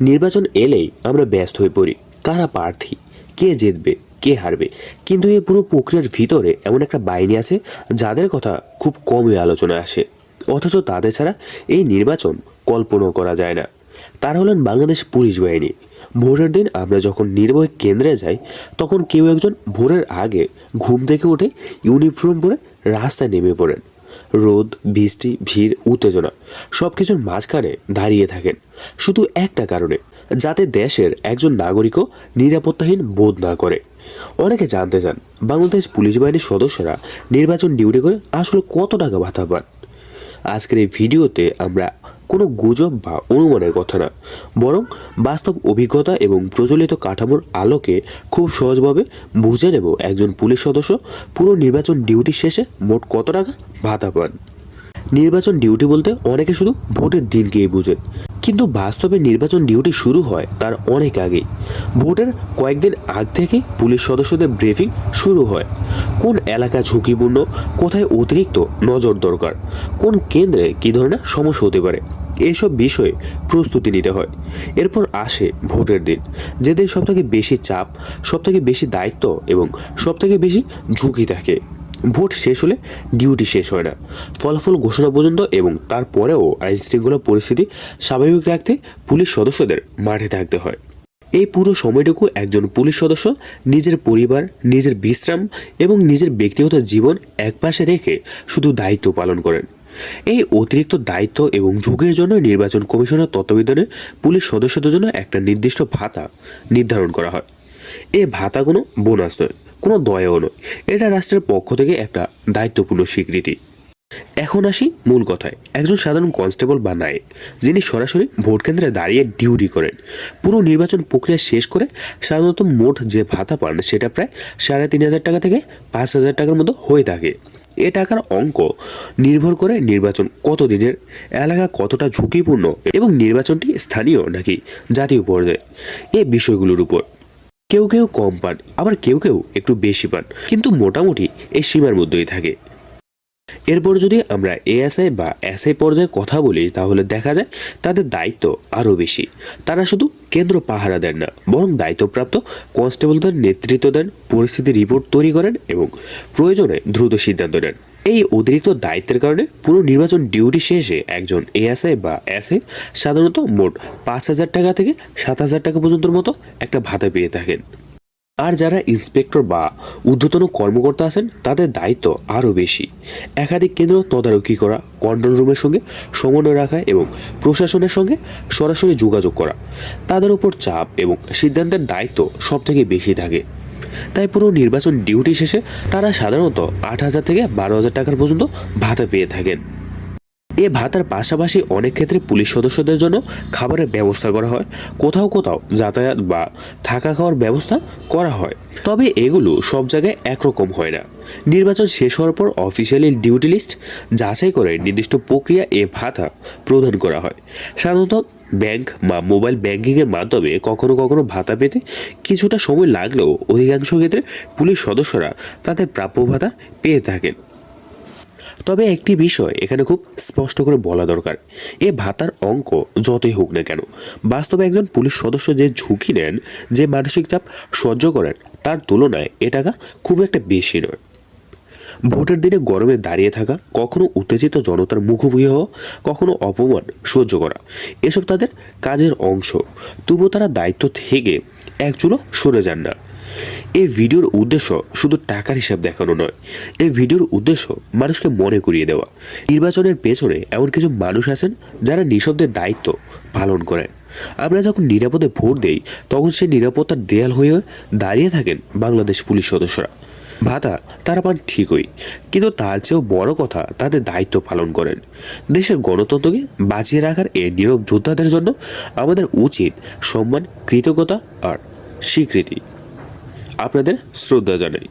নির্বাচন এলেই আমরা ব্যস্ত হয়ে পড়ি। কারা প্রার্থী? কে জিতবে? কে হারবে? কিন্তু এই পুরো প্রক্রিয়ার ভিতরে এমন একটা বাহিনী আছে, যাদের কথা খুব কমই আলোচনা আসে। অথচ তাদের ছাড়া এই নির্বাচন কল্পনাও করা যায় না। তারা হলেন বাংলাদেশ পুলিশ বাহিনী। ভোটের দিন আমরা যখন নির্ভয় কেন্দ্রে যাই, তখন কেউ একজন ভোরের আগে ঘুম থেকে উঠে ইউনিফর্ম পরে রাস্তায় নেমে পড়েন। রোদ, বৃষ্টি, ভিড়, উত্তেজনা সব কিছুর মাঝখানে দাঁড়িয়ে থাকেন। শুধু একটা কারণে, যাতে দেশের একজন নাগরিকও নিরাপত্তাহীন বোধ না করে। অনেকে জানতে চান, বাংলাদেশ পুলিশ বাহিনীর সদস্যরা নির্বাচন ডিউটি করে আসলে কত টাকা ভাতা পান? আজকের এই ভিডিওতে আমরা কোনো গুজব বা অনুমানের কথা না। বরং বাস্তব অভিজ্ঞতা এবং প্রচলিত কাঠামোর আলোকে খুব সহজভাবে বুঝে নেব একজন পুলিশ সদস্য পুরো নির্বাচন ডিউটি শেষে মোট কত টাকা ভাতা পান। নির্বাচন ডিউটি বলতে অনেকে শুধু ভোটের দিনকেই বুঝেন। কিন্তু বাস্তবে নির্বাচন ডিউটি শুরু হয় তার অনেক আগেই। ভোটের কয়েকদিন আগ থেকে পুলিশ সদস্যদের ব্রিফিং শুরু হয়। কোন এলাকা ঝুঁকিপূর্ণ, কোথায় অতিরিক্ত নজর দরকার, কোন কেন্দ্রে কী ধরনের সমস্যা হতে পারে এইসব বিষয়ে প্রস্তুতি নিতে হয়। এরপর আসে ভোটের দিন, যেদিন সবথেকে বেশি চাপ, সবথেকে বেশি দায়িত্ব এবং সবথেকে বেশি ঝুঁকি থাকে। ভোট শেষ হলে ডিউটি শেষ হয় না। ফলাফল ঘোষণা পর্যন্ত এবং তারপরেও আইন শৃঙ্খলা পরিস্থিতি স্বাভাবিক রাখতে পুলিশ সদস্যদের মাঠে থাকতে হয়। এই পুরো সময়টুকু একজন পুলিশ সদস্য নিজের পরিবার, নিজের বিশ্রাম এবং নিজের ব্যক্তিগত জীবন একপাশে রেখে শুধু দায়িত্ব পালন করেন। এই অতিরিক্ত দায়িত্ব এবং ঝুঁকির জন্য নির্বাচন কমিশনের তত্ত্বাবধানে পুলিশ সদস্যদের জন্য একটা নির্দিষ্ট ভাতা নির্ধারণ করা হয়। এই ভাতা কোনো বোনাস নয়, কোনো দয়াও নয়। এটা রাষ্ট্রের পক্ষ থেকে একটা দায়িত্বপূর্ণ স্বীকৃতি। এখন আসি মূল কথায়। একজন সাধারণ কনস্টেবল বা নায়ক, যিনি সরাসরি ভোট কেন্দ্রে দাঁড়িয়ে ডিউটি করেন, পুরো নির্বাচন প্রক্রিয়া শেষ করে সাধারণত মোট যে ভাতা পান সেটা প্রায় সাড়ে তিন হাজার টাকা থেকে পাঁচ হাজার টাকার মতো হয়ে থাকে। এ টাকার অঙ্ক নির্ভর করে নির্বাচন কত দিনের এলাকা কতটা ঝুঁকিপূর্ণ এবং নির্বাচনটি স্থানীয় নাকি জাতীয় পর্যায়ে? এ বিষয়গুলোর উপর। কেউ কেউ কম পান, আবার কেউ কেউ একটু বেশি পান, কিন্তু মোটামুটি এই সীমার মধ্যেই থাকে। এরপর যদি আমরা এএসআই বা এসআই পর্যায়ে কথা বলি, তাহলে দেখা যায় তাদের দায়িত্ব আরও বেশি। তারা শুধু কেন্দ্র পাহারা দেন না, বরং দায়িত্বপ্রাপ্ত কনস্টেবলদের নেতৃত্ব দেন, পরিস্থিতি রিপোর্ট তৈরি করেন এবং প্রয়োজনে দ্রুত সিদ্ধান্ত নেন। এই অতিরিক্ত দায়িত্বের কারণে পুরো নির্বাচন ডিউটি শেষে একজন এএসআই বা এসআই সাধারণত মোট পাঁচ হাজার টাকা থেকে সাত হাজার টাকা পর্যন্ত মতো একটা ভাতা পেয়ে থাকেন। আর যারা ইন্সপেক্টর বা ঊর্ধ্বতন কর্মকর্তা আছেন, তাদের দায়িত্ব আরও বেশি। একাধিক কেন্দ্র তদারকি করা, কন্ট্রোল রুমের সঙ্গে সমন্বয় রাখা এবং প্রশাসনের সঙ্গে সরাসরি যোগাযোগ করা। তাদের উপর চাপ এবং সিদ্ধান্তের দায়িত্ব সব থেকে বেশি থাকে। তাই পুরো নির্বাচন ডিউটি শেষে তারা সাধারণত আট হাজার থেকে বারো হাজার টাকার পর্যন্ত ভাতা পেয়ে থাকেন। এ ভাতার পাশাপাশি অনেক ক্ষেত্রে পুলিশ সদস্যদের জন্য খাবারের ব্যবস্থা করা হয়। কোথাও কোথাও যাতায়াত বা থাকা খাওয়ার ব্যবস্থা করা হয়। তবে এগুলো সব জায়গায় একরকম হয় না। নির্বাচন শেষ হওয়ার পর অফিসিয়ালি ডিউটি লিস্ট যাচাই করে নির্দিষ্ট প্রক্রিয়া এ ভাতা প্রদান করা হয়। সাধারণত ব্যাংক বা মোবাইল ব্যাংকিংয়ের মাধ্যমে কখনো কখনো ভাতা পেতে কিছুটা সময় লাগলেও অধিকাংশ ক্ষেত্রে পুলিশ সদস্যরা তাদের প্রাপ্য ভাতা পেয়ে থাকেন। তবে একটি বিষয় এখানে খুব স্পষ্ট করে বলা দরকার। এ ভাতার অঙ্ক যতই হোক না কেন, বাস্তবে একজন পুলিশ সদস্য যে ঝুঁকি নেন, যে মানসিক চাপ সহ্য করেন, তার তুলনায় এ টাকা খুব একটা বেশি নয়। ভোটের দিনে গরমে দাঁড়িয়ে থাকা, কখনো উত্তেজিত জনতার মুখোমুখি হওয়া, কখনো অপমান সহ্য করা, এসব তাদের কাজের অংশ। তবুও তারা দায়িত্ব থেকে এক চুলো সরে যান না। এই ভিডিওর উদ্দেশ্য শুধু টাকার হিসাব দেখানো নয়। এই ভিডিওর উদ্দেশ্য মানুষকে মনে করিয়ে দেওয়া। নির্বাচনের পেছনে এমন কিছু মানুষ আছেন যারা নিঃশব্দের দায়িত্ব পালন করেন। আমরা যখন নিরাপদে ভোট দেই, তখন সেই নিরাপত্তার দেয়াল হয়ে দাঁড়িয়ে থাকেন বাংলাদেশ পুলিশ সদস্যরা। ভাতা তারা পান ঠিকই, কিন্তু তার চেয়েও বড় কথা তাদের দায়িত্ব পালন করেন। দেশের গণতন্ত্রকে বাঁচিয়ে রাখার এই নীরব যোদ্ধাদের জন্য আমাদের উচিত সম্মান, কৃতজ্ঞতা আর স্বীকৃতি। আপনাদের শ্রদ্ধা জানাই।